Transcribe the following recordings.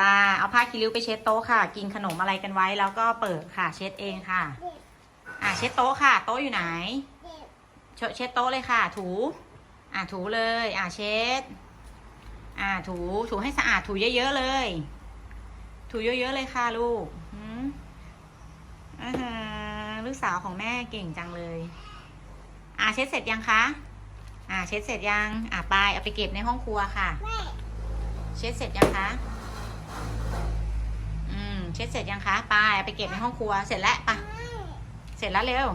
ตาเอาผ้าคีริ้วไปเช็ดโต๊ะค่ะ กินขนมอะไรกันไว้แล้วก็เปิดค่ะ เช็ดเองค่ะ อะเช็ดโต๊ะค่ะ โต๊ะอยู่ไหน เชเช็ดโต๊ะเลยค่ะ ถู อะถูเลย อะเช็ด อะถู ถูให้สะอาด ถูเยอะๆเลย ถูเยอะๆเลยค่ะลูกหืมอ่าลูกสาวของแม่เก่งจังเลย อะเช็ดเสร็จยังคะ อะเช็ดเสร็จยัง อะไป เอาไปเก็บในห้องครัวค่ะ เช็ดเสร็จยังคะ ช็ดเสร็จยังคะไปเอาไปเก็บในห้องครัวเสร็จแล้วไปะเสร็จแล้วเร็ว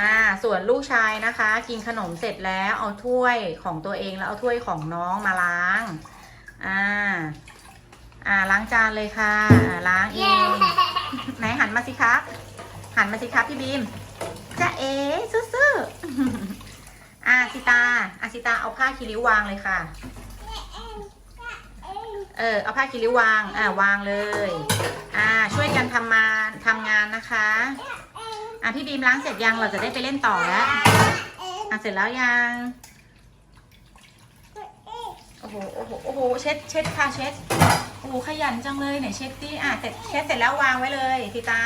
อ่าส่วนลูกชายนะคะ กินขนมเสร็จแล้วเอาถ้วยของตัวเองแล้วเอาถ้วยของน้องมาล้างอ่าอ่าล้างจานเลยค่ะอ่าล้างเองไหนหันมาสิครับ หันมาสิครับพี่บีมจะเอ๋ซื่อๆอ่าสิตาอาสิตาเอาผ้าคีริ้ววางเลยค่ะ เออเอาผ้าคีริ้ววาง อ่าวางเลย อ่า ช่วยกันทำมาทำงานนะคะ อะพี่บีมล้างเสร็จยังเราจะได้ไปเล่นต่อแล้วอะเสร็จแล้วยังโอ้โหโอ้โหโอ้โหเช็ดเช็ดค่ะเช็ดโอ้โหขยันจังเลยไหนเช็ดดิอะเสร็จเช็ดเสร็จแล้ววางไว้เลยสิตา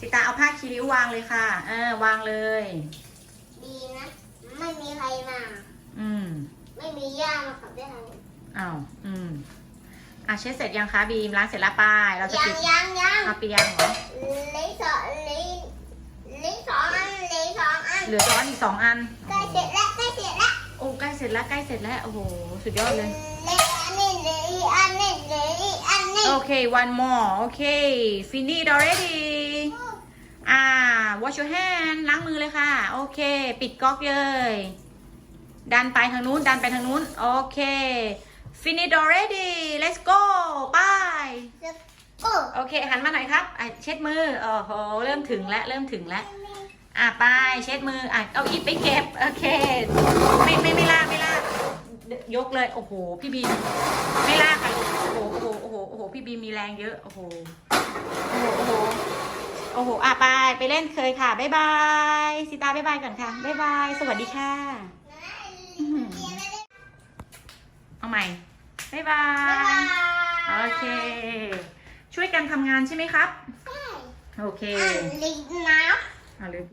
สิตาเอาผ้าคีริ้ววางเลยค่ะเออวางเลย ดีนะ ไม่มีใครมา อืม ไม่มีย่ามาขับได้ทันอ้าวอืม อะเช็ดเสร็จยังคะบีมล้างเสร็จแล้วป้ายเราจะยัปิงดยังยังเอาไปยังเหรอเหลิสองเหลิเหลิสองอันเหลิสองอันเหลือช้อนอีกสองอันใกล้เสร็จแล้วใกล้เสร็จแล้วโอ้ใกล้เสร็จแล้วใกล้เสร็จแล้วโอ้โหสุดยอดเลย เหลิอันนี้เหลิอันนี้เหลิอันนี้ Okay, one more. Okay, finish already. อ่า wash your hand ล้างมือเลยค่ะ โอเค ปิดก๊อกเลย ดันไปทางนู้น ดันไปทางนู้น โอเค finish already let's go ไปโอ้โอเค หันมาหน่อยครับอะเช็ดมือโอ้โห เริ่มถึงแล้ว เริ่มถึงแล้ว อะไป เช็ดมือ อะเอาอีกไปเก็บ โอเค ไม่ไม่ไม่ลากไม่ลากยกเลย โอ้โห พี่บีมไม่ลากค่ะลูกโอ้โห โอ้โห โอ้โห โอ้โห พี่บีมมีแรงเยอะ โอ้โห โอ้โห โอ้โห โอ้โห อะไป ไปเล่นเคยค่ะ บ๊ายบายสิตาบ๊ายบายก่อนค่ะ บ๊ายบาย สวัสดีค่ะ เอาใหม่ บ๊ายบาย โอเค ช่วยกันทำงานใช่ไหมครับ โอเคอันลิงน้ำเอาเลย